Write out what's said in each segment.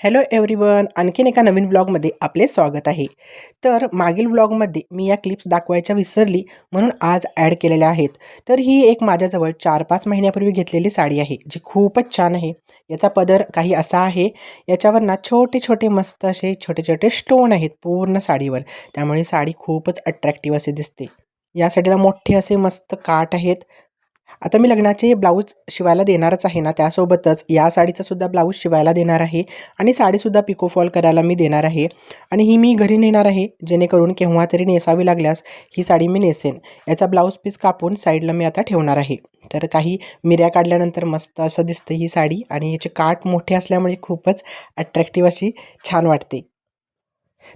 Hello everyone आणखीन एका नवीन ब्लॉगमध्ये आपले स्वागत आहे. तर मागील ब्लॉगमध्ये मी या क्लिप्स दाखवायच्या विसरली म्हणून आज ॲड केलेल्या आहेत. तर ही एक माझ्याजवळ चार पाच महिन्यापूर्वी घेतलेली साडी आहे जी खूपच छान आहे. याचा पदर काही असा आहे याच्यावर ना छोटे छोटे मस्त असे छोटे छोटे स्टोन आहेत पूर्ण साडीवर. त्यामुळे साडी खूपच अट्रॅक्टिव्ह असे दिसते. या साडीला मोठे असे मस्त काठ आहेत. आता मी लग्नाचे ब्लाऊज शिवायला देणारच आहे ना त्यासोबतच या साडीचासुद्धा ब्लाऊज शिवायला देणार आहे आणि साडीसुद्धा पिकोफॉल करायला मी देणार आहे. आणि ही मी घरी नेणार आहे जेणेकरून केव्हा तरी नेसावी लागल्यास ही साडी मी नेसेन. याचा ब्लाऊज पीस कापून साईडला मी आता ठेवणार आहे. तर काही मिऱ्या काढल्यानंतर मस्त असं दिसतं ही साडी आणि याचे काठ मोठे असल्यामुळे खूपच अट्रॅक्टिव्ह अशी छान वाटते.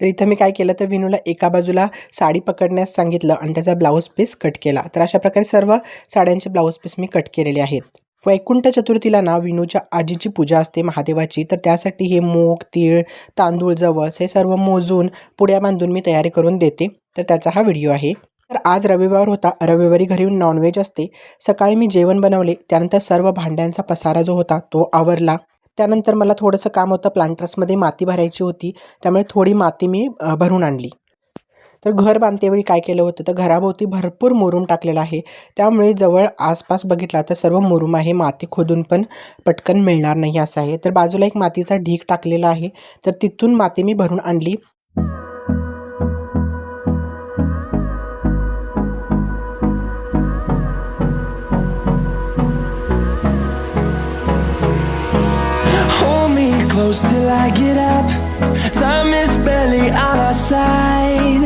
तर इथं मी काय केलं तर विनूला एका बाजूला साडी पकडण्यास सांगितलं आणि त्याचा ब्लाऊज पीस कट केला. तर अशा प्रकारे सर्व साड्यांचे ब्लाऊज पीस मी कट केलेले आहेत. वैकुंठ चतुर्थीला ना विनूच्या आजीची पूजा असते महादेवाची. तर त्यासाठी हे मूग तीळ तांदूळ जवस हे सर्व मोजून पुड्या बांधून मी तयारी करून देते. तर त्याचा हा व्हिडिओ आहे. तर आज रविवार होता. रविवारी घरी नॉनव्हेज असते. सकाळी मी जेवण बनवले. त्यानंतर सर्व भांड्यांचा पसारा जो होता तो आवरला. त्यानंतर मला थोडंसं काम होतं. प्लांटर्समध्ये माती भरायची होती. त्यामुळे थोडी माती मी भरून आणली. तर घर बांधतेवेळी काय केलं होतं? तर घराभोवती भरपूर मुरूम टाकलेला आहे. त्यामुळे जवळ आसपास बघितला तर सर्व मुरूम आहे. माती खोदून पण पटकन मिळणार नाही असं आहे. तर बाजूला एक मातीचा ढीक टाकलेला आहे. तर तिथून माती मी भरून आणली. Close till I get up Time is barely on our side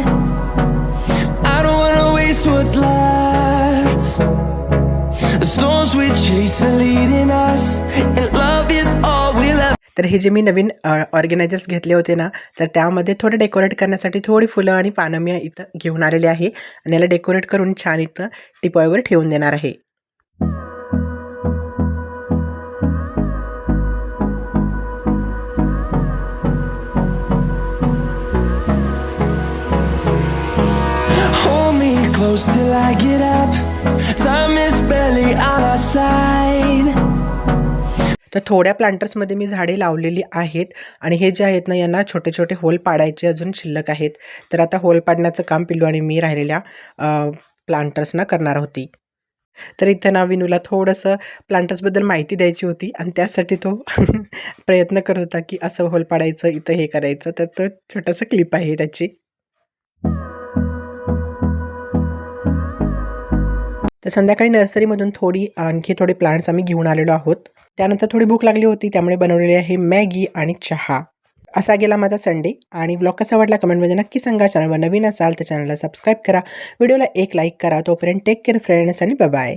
I don't wanna waste what's left The storms we chase are leading us And love is all we'll ever तर हे जे मी नवीन ऑर्गनायझर्स घेतले होते ना तर त्यामध्ये थोडं decorate करण्यासाठी थोडी फुलं आणि पानं मी इथं घेऊन आलेले आहे आणि याला डेकोरेट करून छान इथं टिपॉयवर ठेवून देणार आहे close till I get up. Time is barely on our side. तर थोड्या प्लांटर्समध्ये मी झाडे लावलेली आहेत आणि हे जे आहेत ना यांना छोटे छोटे होल पाडायचे अजून शिल्लक आहेत. तर आता होल पाडण्याचं काम पिल्लू आणि मी राहिलेल्या प्लांटर्सना करणार होती. तर इथं ना विनूला थोडंसं प्लांटर्सबद्दल माहिती द्यायची होती आणि त्यासाठी तो प्रयत्न करत होता की असं होल पाडायचं इथं हे करायचं. तर तो छोटंसं क्लिप आहे त्याची. तर संध्याकाळी नर्सरीमधून थोडी आणखी थोडे प्लांट्स आम्ही घेऊन आलेलो आहोत. त्यानंतर थोडी भूक लागली होती त्यामुळे बनवलेली आहे मॅगी आणि चहा. असा गेला माझा संडे आणि ब्लॉग कसा वाटला कमेंटमध्ये नक्की सांगा. चॅनलवर नवीन असाल तर चॅनलला सबस्क्राईब करा. व्हिडिओला एक लाईक करा. तोपर्यंत टेक केअर फ्रेंड्स आणि bye